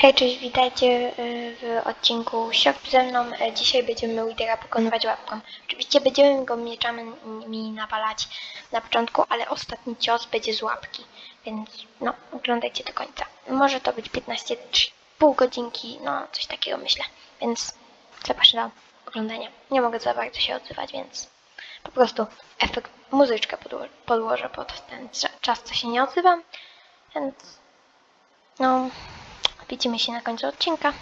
Hej, cześć, witajcie y, w odcinku Siop ze mną. E, dzisiaj będziemy Widera pokonywać łapką. Oczywiście będziemy go mieczami nawalać na początku, ale ostatni cios będzie z łapki, więc no, oglądajcie do końca. Może to być 15, 3, pół godzinki, no coś takiego myślę, więc zapraszam do oglądania. Nie mogę za bardzo się odzywać, więc po prostu efekt, muzyczkę podło podłożę pod ten czas, co się nie odzywam, więc no... Widzimy się na końcu odcinka.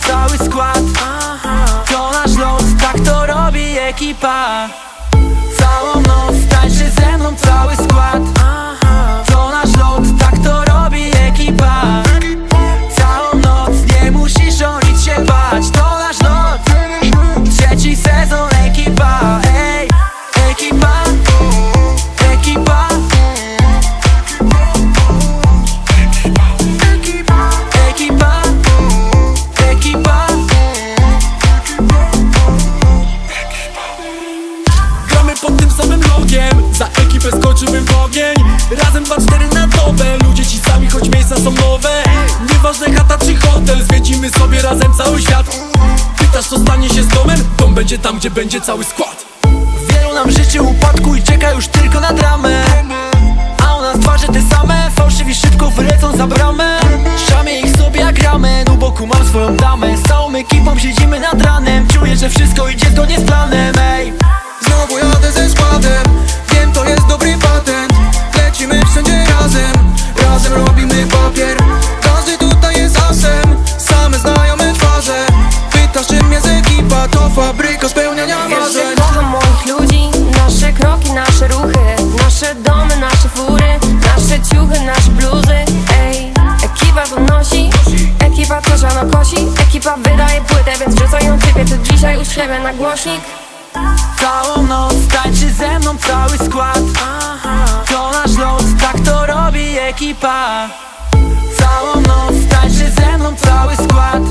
Cały skład. To nasz los, tak to robi ekipa. Całą noc tańczy ze mną cały skład. w ogień. Razem dwa cztery na dobę. Ludzie ci sami, choć miejsca są nowe. Nieważne chata czy hotel Zwiedzimy sobie razem cały świat. Pytasz co stanie się z domem? Dom będzie tam, gdzie będzie cały skład. Wielu nam życie upadku i czeka już tylko na dramę. A u nas twarze te same Fałszywi szybko wylecą za bramę. Szamie ich sobie jak ramy no U boku mam swoją damę. Z całą ekipą siedzimy nad ranem. Czuję, że wszystko idzie zgodnie z planem. Dzisiaj u siebie na głośnik. Całą noc tańczy ze mną cały skład. To nasz los, tak to robi ekipa. Całą noc tańczy ze mną cały skład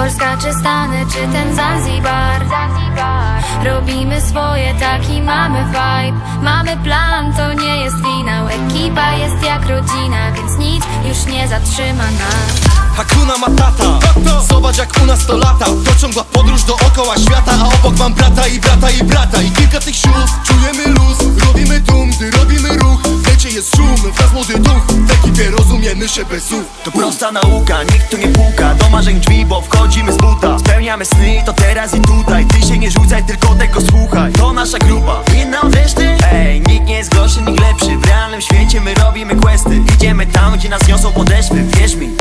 Polska czy Stany, czy ten Zanzibar? Robimy swoje, taki mamy vibe. Mamy plan, to nie jest finał Ekipa jest jak rodzina, więc nic już nie zatrzyma nas. Hakuna Matata. Zobacz jak u nas to lata. To ciągła podróż dookoła świata A obok mam brata i brata i brata. I kilka tych sióstr się bez słów. To prosta nauka, nikt tu nie puka. Do marzeń drzwi, bo wchodzimy z buta. Spełniamy sny, to teraz i tutaj. Ty się nie rzucaj, tylko tego słuchaj. To nasza grupa, inna od reszty Ej, nikt nie jest gorszy, nikt lepszy. W realnym świecie my robimy questy. Idziemy tam, gdzie nas niosą podeszwy, wierz mi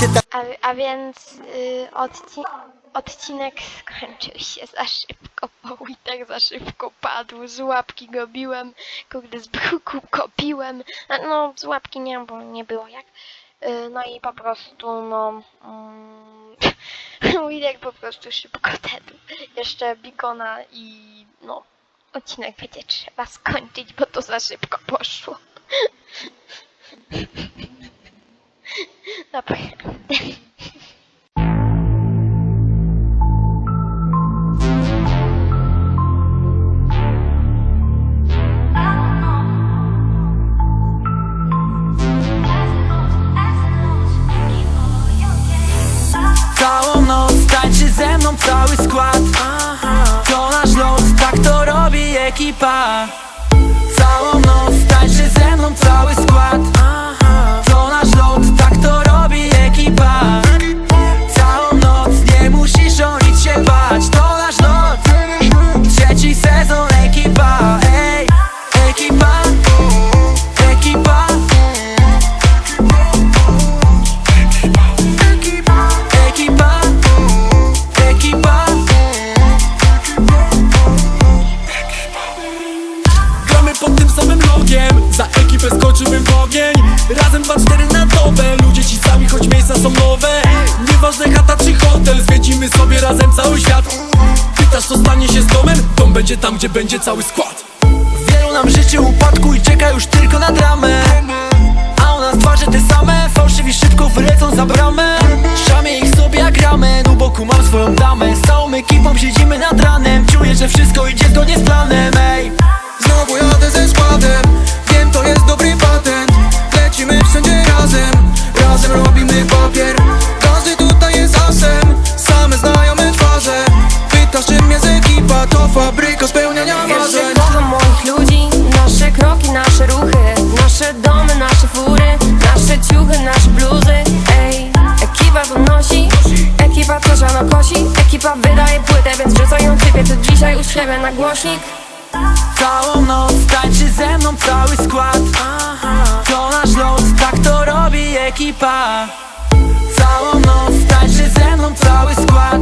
się tak A, a więc y, odci odcinek skończył się za szybko, bo i tak za szybko padł. Z łapki go biłem, kurde, z bruku kopiłem. No, z łapki nie, bo nie było jak. Y, no i po prostu, no... Mm, po prostu szybko dedł. Jeszcze bikona i no... Odcinek będzie trzeba skończyć, bo to za szybko poszło. Naprawdę. Całą noc tańczy ze mną cały skład To nasz los, tak to robi ekipa Razem 2-4 na dobę. Ludzie ci sami, choć miejsca są nowe. Nieważne chata czy hotel Zwiedzimy sobie razem cały świat. Pytasz co stanie się z domem? Dom będzie tam, gdzie będzie cały skład. Wielu nam życzy upadku i czeka już tylko na dramę. A u nas twarze te same Fałszywi szybko wylecą za bramę. Szamie ich sobie jak ramen U boku mam swoją damę. Z całą ekipą siedzimy nad ranem. Czuję, że wszystko idzie zgodnie z planem Ej, Znowu jadę ze składem nasze ruchy Nasze domy, nasze fury Nasze ciuchy, nasze bluzy Ej, ekipa to nosi Ekipa co rano kosi Ekipa wydaje płytę, więc rzucaj ją typie To dzisiaj u siebie na głośnik. Całą noc tańczy ze mną cały skład. To nasz los, tak to robi ekipa. Całą noc tańczy ze mną cały skład.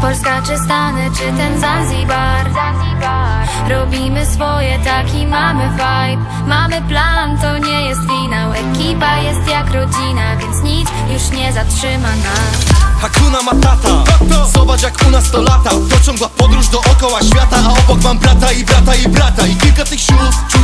Polska czy Stany, czy ten Zanzibar? Robimy swoje, taki mamy vibe. Mamy plan, to nie jest finał Ekipa jest jak rodzina, więc nic już nie zatrzyma nas. Hakuna Matata. Zobacz jak u nas to lata. To ciągła podróż dookoła świata A obok mam brata i brata i brata. I kilka tych sióstr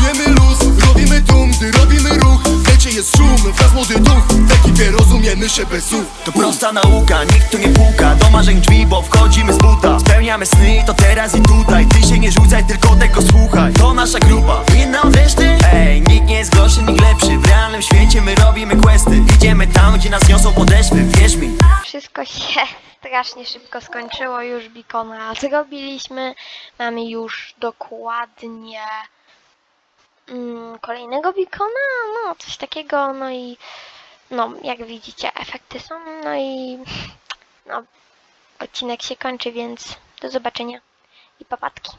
rozumiemy się bez słów. To prosta nauka, nikt tu nie puka. Do marzeń drzwi, bo wchodzimy z buta. Spełniamy sny, to teraz i tutaj. Ty się nie rzucaj, tylko tego słuchaj. To nasza grupa, inna od reszty? Ej, nikt nie jest gorszy, nikt lepszy. W realnym świecie my robimy questy. Idziemy tam, gdzie nas niosą podeszwy, wierz mi. Wszystko się strasznie szybko skończyło, już bikona zrobiliśmy. Mamy już dokładnie mm, kolejnego bikona, no coś takiego, no i no jak widzicie efekty są, no i no odcinek się kończy, więc do zobaczenia i papatki.